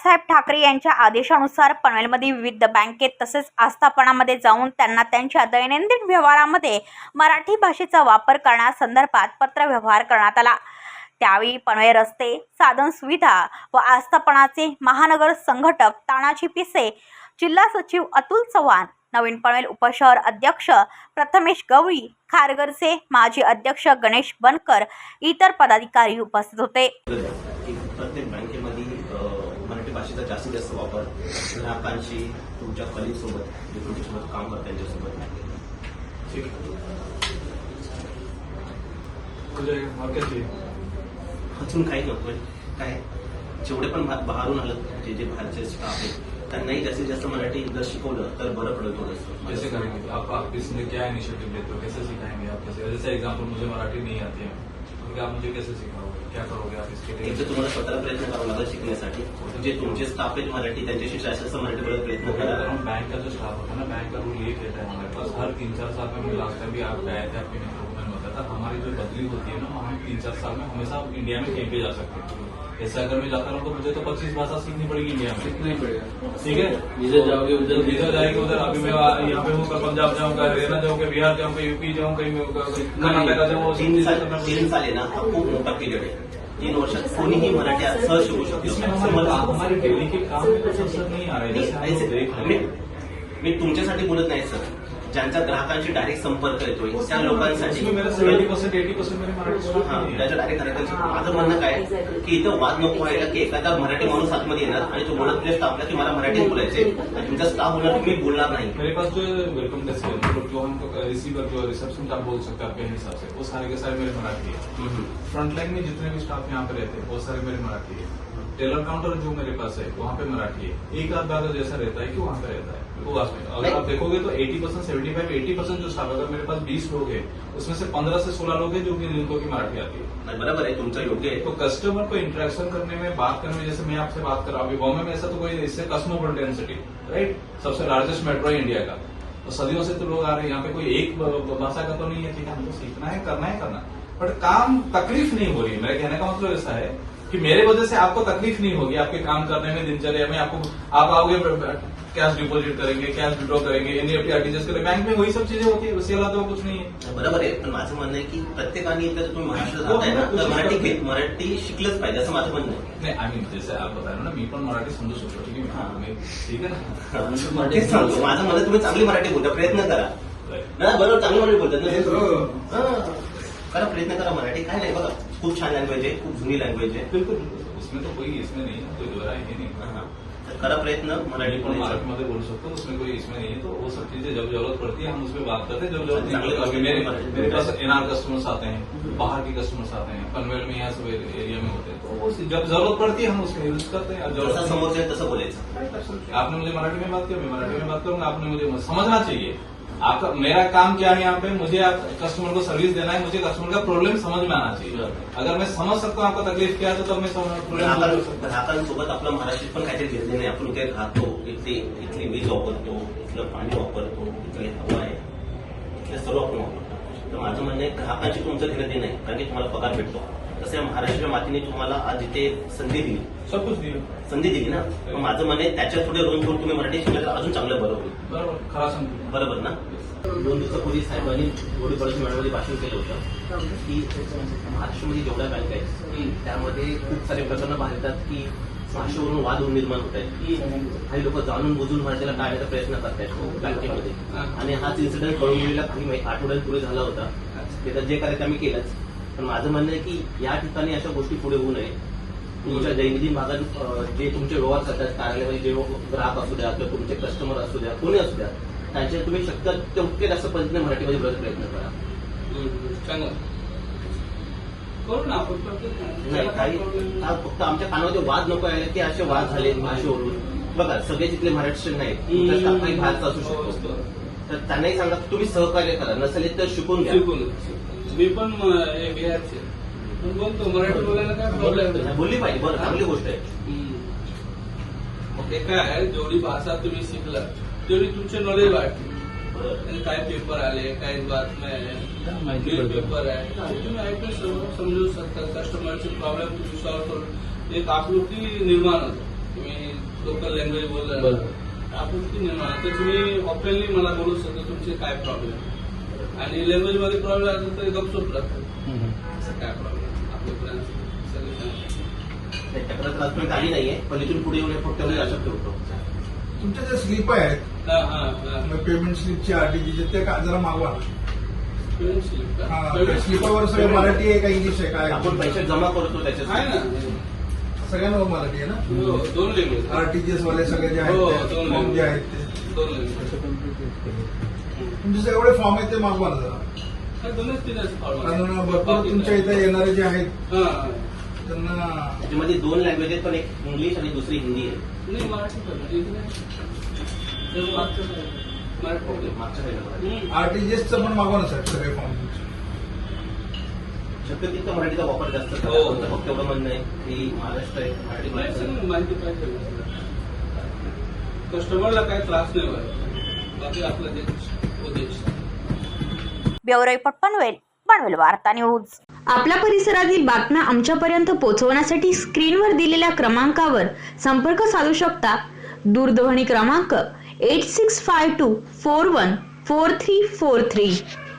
बाळासाहेब ठाकरे यांच्या आदेशानुसार पनवेलमध्ये विविध बँकेत तसेच आस्थापनामध्ये जाऊन त्यांना त्यांच्या दैनंदिन व्यवहारामध्ये मराठी भाषेचा वापर करण्यासंदर्भात पत्रव्यवहार करण्यात आला. त्यावेळी पनवेल रस्ते साधन सुविधा व आस्थापनाचे महानगर संघटक तानाजी पिसे जिल्हा सचिव अतुल चव्हाण नवीन पनवेल उपशहर अध्यक्ष प्रथमेश गवळी खारगरचे माजी अध्यक्ष गणेश बनकर इतर पदाधिकारी उपस्थित होते की प्रत्येक बँकेमध्ये अ, मराठी भाषेचा जास्तीत जास्त वापर ग्राहकांशी तुमच्या कलिगसोबत जे तुमच्यासोबत काम करतात त्यांच्यासोबत ठीक आहे. अजून काही नकोय काय? जेवढे पण बाहेरून आलं जे जे बाहेरचे स्टाफ आहेत त्यांनाही जास्तीत जास्त मराठी जर शिकवलं तर बरं पडेल थोडंसं कैसे करेंगे आप आप इसमें क्या इनिशिएटिव लेते हो कैसे सिखाएंगे आप? कैसे जैसे एग्जाम्पल मुझे मराठी नहीं आती है। आप मुझे कैसे सिखाओगे क्या करोगे आप इसके लिए? तुम्हाला स्वतःला प्रयत्न करावा लागेल शिकण्यासाठी. जे तुमचे स्टाफ आहेत मराठी त्यांच्याशी जास्त मराठी बोलत प्रयत्न करा. बैंक का जो स्टाफ होता है ना बैंक का रूल ये कहता है हमारे पास हर तीन चार साल में लास्ट टाइम भी आप गए थे आपके मित्रों मैंने हमारी जो बदली होती है ना हम तीन चार साल में हमेशा इंडिया में कहीं पे जा सकते हैं। ऐसे अगर मैं जाता रहूँ तो मुझे तो पच्चीस भाषा सीखनी पड़ेगी इंडिया में। सीखना ही पड़ेगा। ठीक है? इधर जाओगे उधर भी इधर जाएँगे उधर अभी मैं यहाँ पे हूँ पंजाब जाऊँगा हरियाणा जाऊँगा बिहार जाऊँगा यूपी जाऊँ कहीं मैं कर्नाटका जाऊँ तीन साल तीन साल आहे ना हा। मोठा पिरियड आहे तीन वर्षात कोणीही मराठी आज सहज शिकू शकतो हमारे मला- डेली के काम में कुछ असर नहीं आ रहा है जैसे हम नाही, लोग देख रहे हैं। मी तुमच्यासाठी बोलत नाही सर. ज्यांचा ग्राहकांशी डायरेक्ट संपर्क त्या लोकांसाठी. स्टाफ हा, त्याच्या डायरेक्ट ग्राहकांशी माझं म्हणणं काय की इथं वाद नको व्हायला की एखादा मराठी माणूस आतमध्ये येणार आणि तो बोलत तुझ्या स्टाफला की मला मराठीत बोलायचे आणि तुमचा स्टाफ बोलणार तुम्ही बोलणार नाही. मेरे पास जो वेलकम डेस्क है जो रिसीवर जो रिसेप्शन आप बोल सकते हैं आपके हिसाब से वो सारे के सारे मेरे मराठी है. फ्रंट लाइन में जितने भी स्टाफ यहाँ पे रहते हैं वो सारे मेरे मराठी है। टेलर काउंटर जो मेरे पास है वहाँ पे मराठी है। एक आध बार जैसा रहता है कि वहाँ पे रहता है। वास्तव में अगर आप देखोगे तो 80 percent seventy five eighty percent जो स्टाफ अगर मेरे पास 20 लोग हैं उसमें से 15 से 16 लोग हैं जो कि जिनको की मराठी आती है। बराबर आहे तुमचं योग्य आहे तो कस्टमर को इंटरेक्शन करने में बात करने में जैसे मैं आपसे बात कर रहा हूँ अभी बॉम्बे में ऐसा तो कोई इससे कस्मोपोलिटन सिटी राइट सबसे लार्जेस्ट मेट्रो इंडिया का। तो सदियों से तो लोग आ रहे हैं यहाँ पे कोई एक भाषा का तो नहीं है ठीक है हमको सीखना है करना है करना बट काम तकलीफ़ नहीं हो रही है। मेरे कहने का मतलब ऐसा है कि मेरे वजह से आपको तकलीफ़ नहीं होगी आपके काम करने में दिनचर्या में आपको आप आओगे कैश डिपॉजिट करेंगे कैश विड्रॉ करेंगे एनईएफटी आरटीजीएस करेंगे बैंक में वही सब चीज़ें होती है उसके अलावा तो कुछ नहीं है। बरोबर आहे पण माझं म्हणणं आहे की प्रत्येकाने एकदा तुम्ही महाराष्ट्रात राहताय ना तर मराठी मराठी शिकलंच पाहिजे असं माझं म्हणणं आहे. नहीं आई मीन जैसे आप बता रहे हो ना मी पण मराठी समजू शकतो हाँ. मी- ठीक आहे ना? सांगतो. माझं म्हणणं तुम्ही चांगली मराठी बोलता प्रयत्न करा. ना बरोबर चांगली मराठी बोलतात ना हा. करा प्रयत्न करा मराठी. काय नाही बघा खूप छान लँग्वेज आहे खूप जुनी लँग्वेज आहे. बिल्कुल उसमें तो कोई इसमें नहीं है कोई दोहरा है नहीं. हा. तर करा प्रयत्न मराठी मराठी पण मराठी मध्ये बोल सकते हो उसमें कोई इसमें नहीं है तो वो सब चीज़ें जब ज़रूरत पड़ती है हम उसमें बात करते हैं जब ज़रूरत नहीं पड़ती. मेरे मेरे पास एनआर कस्टमर्स आते हैं बाहर के कस्टमर्स आते हैं पनवेल में यहाँ सब एरिया में होते हैं तो वो जब ज़रूरत पड़ती है हम उसमें यूज़ करते हैं ज़रूरत समोरचं आहे तसं बोलायचं आपने मुझे मराठी में बात किया मैं मराठी में बात करूँगा आपने मुझे समझना चाहिए. आपका मेरा काम क्या है यहाँ पे? मुझे आप कस्टमर को सर्विस देना है मुझे कस्टमर का प्रॉब्लम समझ में आना चाहिए। अगर मैं समझ सकता हूँ आपका तकलीफ़ क्या है तो मैं प्रॉब्लम ग्राहकांसोबत आपलं महाराष्ट्रात पण काहीतरी घेतले नाही आपण इथे राहतो इथे इथली वीज वापरतो इथलं पाणी वापरतो इथली हवा आहे इथलं सर्व आपण वापरतो तर माझं म्हणणं आहे ग्राहकांची तुमचं आहे कारण की तुम्हाला पगार भेटतो तसं महाराष्ट्र मातीने तुम्हाला आज इथे संधी दिली. संधी दिली ना? मग माझं म्हणणं आहे त्याच्यात थोडे रोज करून तुम्ही मराठी शिकलं तर अजून चांगलं बरं होईल. बरोबर ना? दोन दिवसापूर्वी साहेबांनी गोडी पॉलिसी मॅडममध्ये भाषण केलं होतं. की महाराष्ट्रामध्ये जेवढ्या बँक आहेत की त्यामध्ये खूप सारे प्रकरणं बाहेर येतात की भाषेवरून वाद निर्माण होत आहेत की काही लोक जाणून बुजून मराठीला टाळण्याचा प्रयत्न करतायत बँकेमध्ये. आणि हाच इन्सिडेंट कळून गेलेला काही आठवड्यांपूर्वी झाला होता. ते तर जे करायचं आम्ही केलंच पण माझं म्हणणं आहे की या ठिकाणी अशा गोष्टी पुढे होऊ नये. तुमच्या दैनंदिन भागात जे तुमचे व्यवहार करतात कार्यालयामध्ये जे ग्राहक असू द्या किंवा तुमचे कस्टमर असू द्या कोणी असू द्या त्यांचे तुम्ही शक्य तेवढे जास्त पद्धतीने मराठीमध्ये बोलायचा प्रयत्न करा. चांगलं. करू ना आपण प्रत्येक नाही काही हा फक्त आमच्या कानामध्ये वाद नको यायला की असे वाद झाले भाषेवरून बघा सगळे तिथले महाराष्ट्रीयन नाहीत काही बाहेरचा असू शकतो. तर त्यांनाही सांगा तुम्ही सहकार्य करा. नसेल तर शिकून घ्या. मी पण हे बिहारचे. पण बोलतो मराठी बोलायला काय प्रॉब्लेम नाही बोलली पाहिजे. बरं चांगली गोष्ट आहे. मग ते काय आहे? जेवढी भाषा तुम्ही शिकला तेवढी तुमचे नॉलेज वाढते. काय पेपर आले काय बातम्या आहे? न्यूज पेपर आहे. तुम्ही ऐकून सर्व समजू शकता. कस्टमरचे प्रॉब्लेम तुम्ही सॉल्व्ह करून एक आपुलकी निर्माण होतो. तुम्ही लोकल लँग्वेज बोलला. आपुलकी निर्माण होते. तुम्ही ओपनली मला बोलू शकता तुमचे काय प्रॉब्लेम आणि लँग्वेजमध्ये प्रॉब्लेम असेल तर गपचूप राहतो असं काय प्रॉब्लेम आपले आजपर्यंत आली नाहीये. पण इथून पुढे येऊन फक्त एवढी आशा ठेवतो तुमच्या ज्या स्लिप आहेत हा हा हा. पेमेंट स्लिपची आरटीजीचे ते का जरा मागवा? हा. स्लिपावर सगळं मराठी आहे का इंग्लिश आहे काय? आपण पैसे जमा करतो आहे त्याच्यात ना. सगळ्यांवर मराठी आहे ना? हो, दोन लँग्वेज आरटीजीएस वाले सगळे जे हो, आहेत फॉर्म जे आहेत ते. दोन लँग्वेज तुमचे एवढे फॉर्म आहेत ते मागवा ना जरा. दोनच तीनच फॉर्म कारण भरपूर तुमच्या इथे येणारे जे आहेत हा त्यांना त्याच्यामध्ये दोन लँग्वेज आहेत पण एक इंग्लिश आणि दुसरी हिंदी आहे. नाही मराठी पण नाही. मागच्या. आरटीजीएसचं पण मागवा ना साहेब सगळे फॉर्म शक्यतो तिथं मराठीचा वापर जास्त. हो. फक्त एवढं म्हणणं आहे की महाराष्ट्र आहे मराठी माहिती पाहिजे. कस्टमरला काही त्रास नाही व्हायला बाकी आपला ते उद्देश. ब्युरो पनवेल वार्ता न्यूज. आपल्या परिसरातील बातम्या आमच्यापर्यंत पोहोचवण्यासाठी स्क्रीनवर दिलेल्या क्रमांकावर संपर्क साधू शकता. दूरध्वनी क्रमांक eight six five two four one four three four three